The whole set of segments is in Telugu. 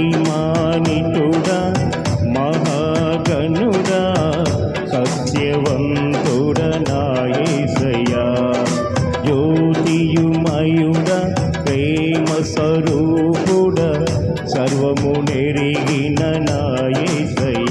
సన్మానితుడా మహాగణుడా సత్యవంతుడనాయసయా జ్యోతియుమయుడ ప్రేమ స్వరూపుడ సర్వము నెరిగిన నాయసయ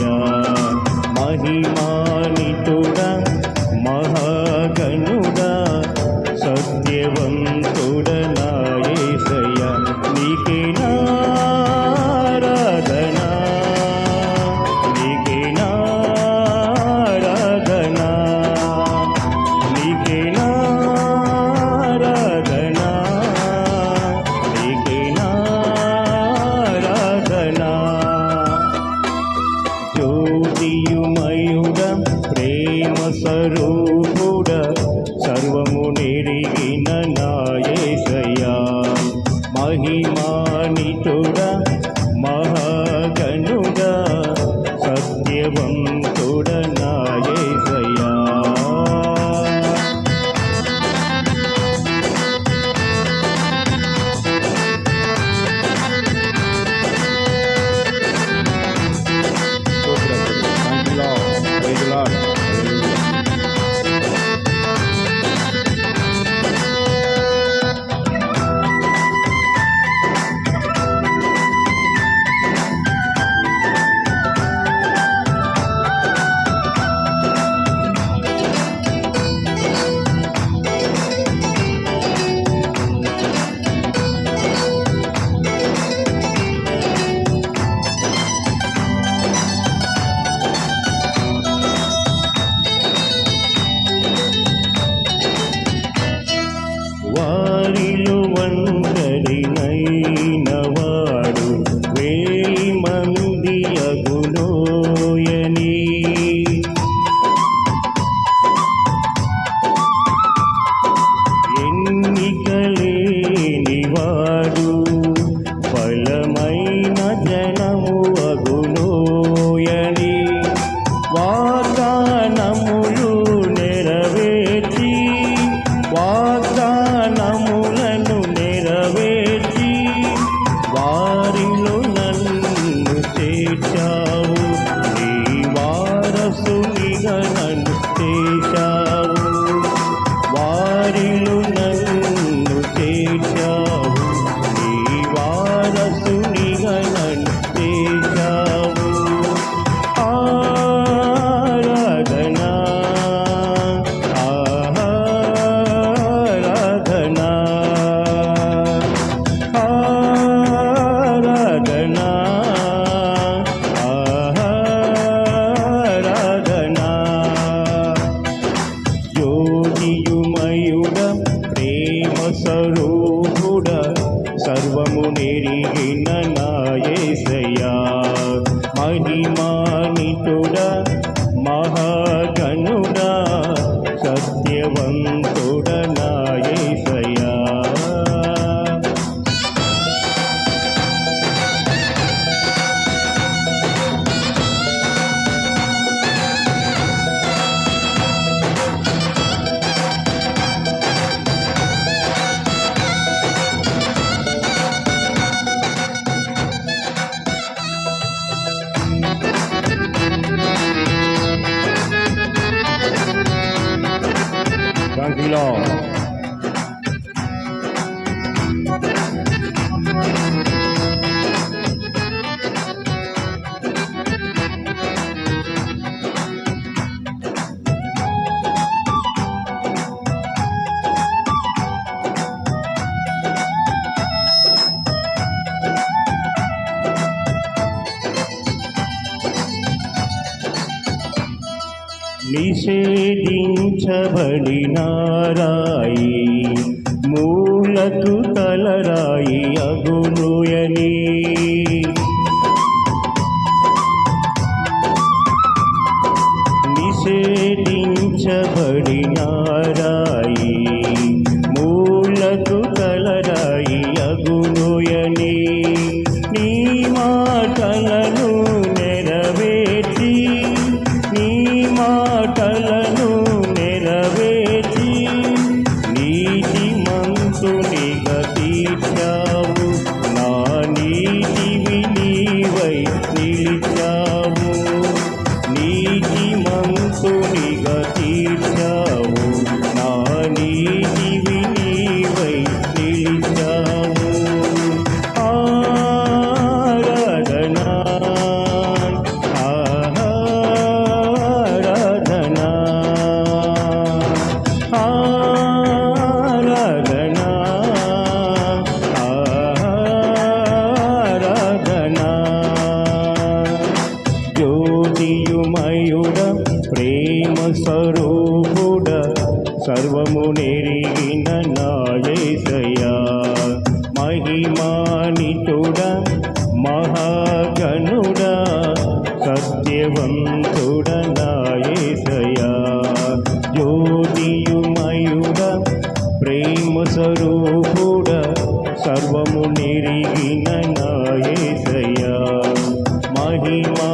ఆరాధనా ఆరాధనా. యోగియుమయుడ ప్రేమ సరూపుడ సర్వము నెరిగే నిషేధించబడి నారాయి మూలకు తలరాయి అగునుయని. నిషేధించబడి నెరిగిన నాయసయా మహిమానితుడ మహాగణుడ సత్యవంతుడ నాయసయా జ్యోతియుమయుడ ప్రేమ స్వరూపుడ సర్వము నిరిగిన నాయసయా మహిమా